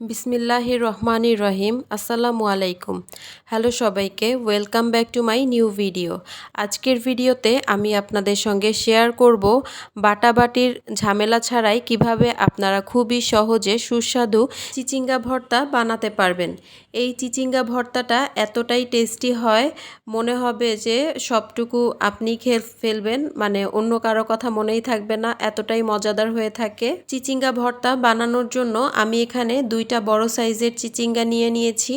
বিসমিল্লাহির রহমানির রহিম, আসসালামু আলাইকুম। হ্যালো সবাইকে, welcome back to my new video. আজকের ভিডিওতে আমি আপনাদের সঙ্গে শেয়ার করব বাটাবাটির ঝামেলা ছাড়াই কীভাবে আপনারা খুবই সহজে সুস্বাদু চিচিঙ্গা ভর্তা বানাতে পারবেন। এই চিচিঙ্গা ভর্তাটা এতটাই টেস্টি হয়, মনে হবে যে সবটুকু আপনি খেয়ে ফেলবেন মানে অন্য কারও কথা মনেই থাকবে না, এতটাই মজাদার হয়ে থাকে। চিচিঙ্গা ভর্তা বানানোর জন্য আমি এখানে দুইটা বড় সাইজের চিচিঙ্গা নিয়ে নিয়েছি।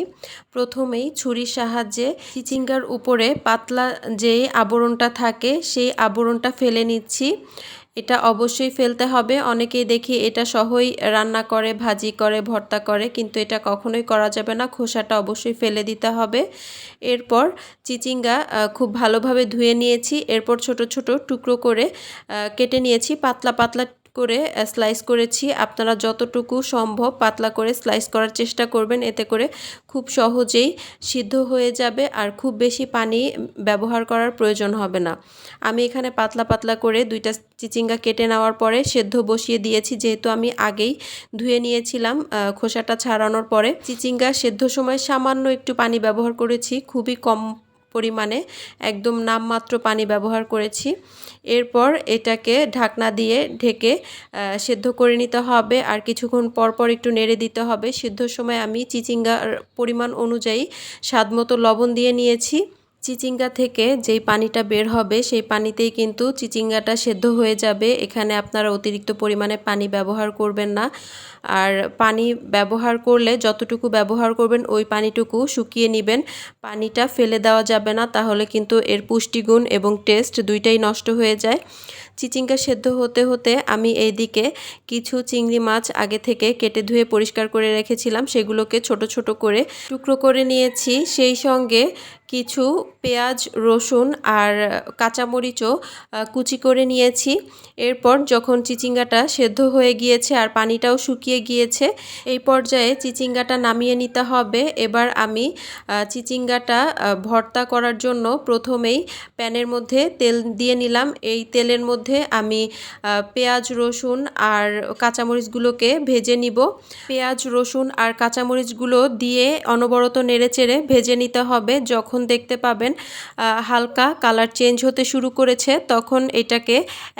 প্রথমেই ছুরির সাহায্যে চিচিঙ্গার উপরে পাতলা যে আবরণটা থাকে, সেই আবরণটা ফেলে নিচ্ছি। এটা অবশ্যই ফেলতে হবে। অনেকেই দেখি এটা সহই রান্না করে, ভাজি করে, ভর্তা করে, কিন্তু এটা কখনোই করা যাবে না। খোসাটা অবশ্যই ফেলে দিতে হবে। এরপর চিচিঙ্গা খুব ভালোভাবে ধুয়ে নিয়েছি। এরপর ছোট ছোট টুকরো করে কেটে নিয়েছি। পাতলা পাতলা করে স্লাইস করেছি। আপনারা যতটুকু সম্ভব পাতলা করে স্লাইস করার চেষ্টা করবেন। এতে করে খুব সহজেই সিদ্ধ হয়ে যাবে আর খুব বেশি পানি ব্যবহার করার প্রয়োজন হবে না। আমি এখানে পাতলা পাতলা করে দুইটা চিচিঙ্গা কেটে নেওয়ার পরে সেদ্ধ বসিয়ে দিয়েছি। যেহেতু আমি আগেই ধুয়ে নিয়েছিলাম খোসাটা ছাড়ানোর পরে। চিচিঙ্গা সেদ্ধ সময় সামান্য একটু পানি ব্যবহার করেছি। খুবই কম পরিমাণে একদম নামমাত্র পানি ব্যবহার করেছি। এরপর এটাকে ঢাকনা দিয়ে ঢেকে সেদ্ধ করে নিতে হবে। আর কিছুক্ষণ পর পর একটু নেড়ে দিতে হবে। সিদ্ধর সময় আমি চিচিঙ্গার পরিমাণ অনুযায়ী স্বাদ মতো লবণ দিয়ে নিয়েছি। চিচিঙ্গা থেকে যেই পানিটা বের হবে, সেই পানিতেই কিন্তু চিচিঙ্গাটা সেদ্ধ হয়ে যাবে। এখানে আপনারা অতিরিক্ত পরিমাণে পানি ব্যবহার করবেন না। আর পানি ব্যবহার করলে যতটুকু ব্যবহার করবেন, ওই পানিটুকু শুকিয়ে নেবেন। পানিটা ফেলে দেওয়া যাবে না, তাহলে কিন্তু এর পুষ্টিগুণ এবং টেস্ট দুইটাই নষ্ট হয়ে যায়। চিচিঙ্গা সেদ্ধ হতে হতে আমি এইদিকে কিছু চিংড়ি মাছ আগে থেকে কেটে ধুয়ে পরিষ্কার করে রেখেছিলাম। সেগুলোকে ছোট ছোট করে টুকরো করে নিয়েছি। সেই সঙ্গে কিছু পেঁয়াজ, রসুন আর কাঁচামরিচও কুচি করে নিয়েছি। এরপর যখন চিচিঙ্গাটা সেদ্ধ হয়ে গিয়েছে আর পানিটাও শুকিয়ে গিয়েছে, এই পর্যায়ে চিচিঙ্গাটা নামিয়ে নিতে হবে। এবার আমি চিচিঙ্গাটা ভর্তা করার জন্য প্রথমেই প্যানের মধ্যে তেল দিয়ে নিলাম। এই তেলের মধ্যে আমি পেঁয়াজ, রসুন আর কাঁচামরিচগুলোকে ভেজে নিব। পেঁয়াজ, রসুন আর কাঁচামরিচগুলো দিয়ে অনবরত নেড়েচেড়ে ভেজে নিতে হবে। যখন যখন দেখতে পাবেন হালকা কালার চেঞ্জ হতে শুরু করেছে, তখন এটাকে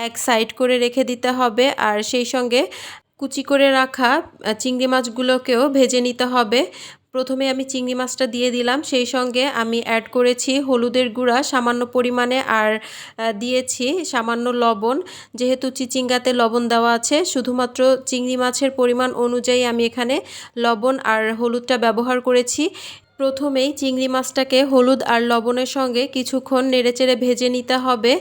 এক সাইড করে রেখে দিতে হবে আর সেই সঙ্গে কুচি করে রাখা চিংড়ি মাছগুলোকেও ভেজে নিতে হবে। প্রথমে আমি চিংড়ি মাছটা দিয়ে দিলাম, সেই সঙ্গে আমি অ্যাড করেছি হলুদের গুঁড়া সামান্য পরিমাণে আর দিয়েছি সামান্য লবণ। যেহেতু চিচিঙ্গাতে লবণ দেওয়া আছে, শুধুমাত্র চিংড়ি মাছের পরিমাণ অনুযায়ী আমি এখানে লবণ আর হলুদটা ব্যবহার করেছি। প্রথমেই চিংড়ি মাছটাকে হলুদ আর লবণের সঙ্গে কিছুক্ষণ নেড়েচেড়ে ভেজে নিতে হবে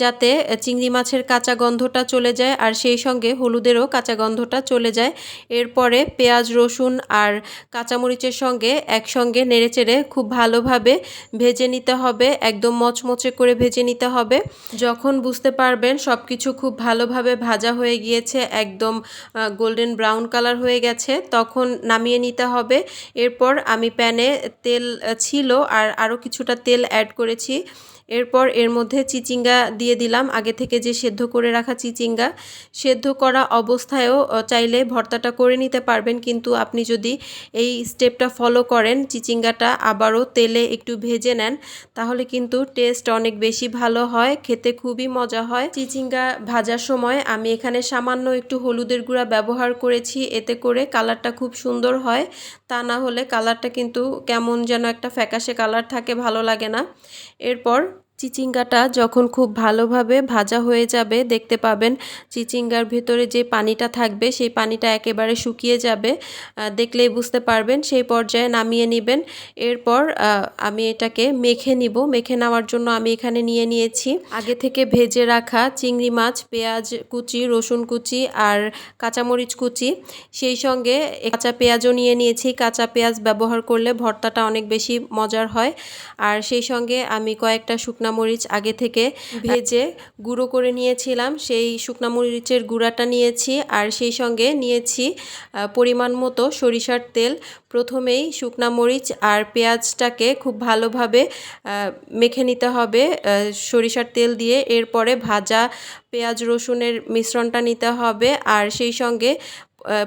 যাতে চিংড়ি মাছের কাঁচা গন্ধটা চলে যায় আর সেই সঙ্গে হলুদেরও কাঁচা গন্ধটা চলে যায়। এরপরে পেঁয়াজ, রসুন আর কাঁচামরিচের সঙ্গে একসঙ্গে নেড়েচেড়ে খুব ভালোভাবে ভেজে নিতে হবে, একদম মচমচে করে ভেজে নিতে হবে। যখন বুঝতে পারবেন সব কিছু খুব ভালোভাবে ভাজা হয়ে গিয়েছে, একদম গোল্ডেন ব্রাউন কালার হয়ে গেছে, তখন নামিয়ে নিতে হবে। এরপর আমি প্যানে তেল ছিল আর আরও কিছুটা তেল অ্যাড করেছি। এরপর এর মধ্যে চিচিঙ্গা দিয়ে দিলাম। আগে থেকে যে সেদ্ধ করে রাখা চিচিঙ্গা, সেদ্ধ করা অবস্থায়ও চাইলে ভর্তাটা করে নিতে পারবেন। কিন্তু আপনি যদি এই স্টেপটা ফলো করেন, চিচিঙ্গাটা আবারও তেলে একটু ভেজে নেন, তাহলে কিন্তু টেস্ট অনেক বেশি ভালো হয়, খেতে খুবই মজা হয়। চিচিঙ্গা ভাজার সময় আমি এখানে সামান্য একটু হলুদের গুঁড়া ব্যবহার করেছি। এতে করে কালারটা খুব সুন্দর হয়। তা না হলে কালারটা কিন্তু কেমন যেন একটা ফ্যাকাশে কালার থাকে, ভালো লাগে না। এরপর চিচিঙ্গাটা যখন খুব ভালোভাবে ভাজা হয়ে যাবে, দেখতে পাবেন চিচিঙ্গার ভেতরে যে পানিটা থাকবে, সেই পানিটা একেবারে শুকিয়ে যাবে। দেখলেই বুঝতে পারবেন, সেই পর্যায়ে নামিয়ে নেবেন। এরপর আমি এটাকে মেখে নিব। মেখে নেওয়ার জন্য আমি এখানে নিয়ে নিয়েছি আগে থেকে ভেজে রাখা চিংড়ি মাছ, পেঁয়াজ কুচি, রসুন কুচি আর কাঁচামরিচ কুচি। সেই সঙ্গে কাঁচা পেঁয়াজও নিয়ে নিয়েছি। কাঁচা পেঁয়াজ ব্যবহার করলে ভর্তাটা অনেক বেশি মজার হয়। আর সেই সঙ্গে আমি কয়েকটা শুকনো শুকনা মরিচ আগে থেকে ভেজে গুঁড়ো করে নিয়েছিলাম। সেই শুকনা মরিচের গুঁড়াটা নিয়েছি আর সেই সঙ্গে নিয়েছি পরিমাণ মতো সরিষার তেল। প্রথমেই শুকনা মরিচ আর পেঁয়াজটাকে খুব ভালোভাবে মেখে নিতে হবে সরিষার তেল দিয়ে। এরপরে ভাজা পেঁয়াজ রসুনের মিশ্রণটা নিতে হবে আর সেই সঙ্গে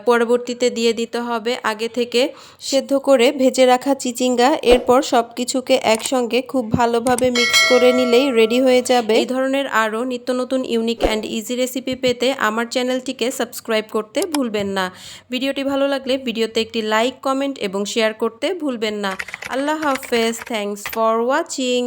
পরবর্তীতে দিয়ে দিতে হবে। আগে থেকে সেদ্ধ করে ভেজে রাখা চিচিঙ্গা, এরপর সব কিছুকে একসঙ্গে খুব ভালোভাবে মিক্স করে নিলেই রেডি হয়ে যাবে। এই ধরনের আরও নিত্য নতুন ইউনিক অ্যান্ড ইজি রেসিপি পেতে আমার চ্যানেলটিকে সাবস্ক্রাইব করতে ভুলবেন না। ভিডিওটি ভালো লাগলে ভিডিওতে একটি লাইক কমেন্ট এবং শেয়ার করতে ভুলবেন না। আল্লাহ হাফেজ। Thanks for watching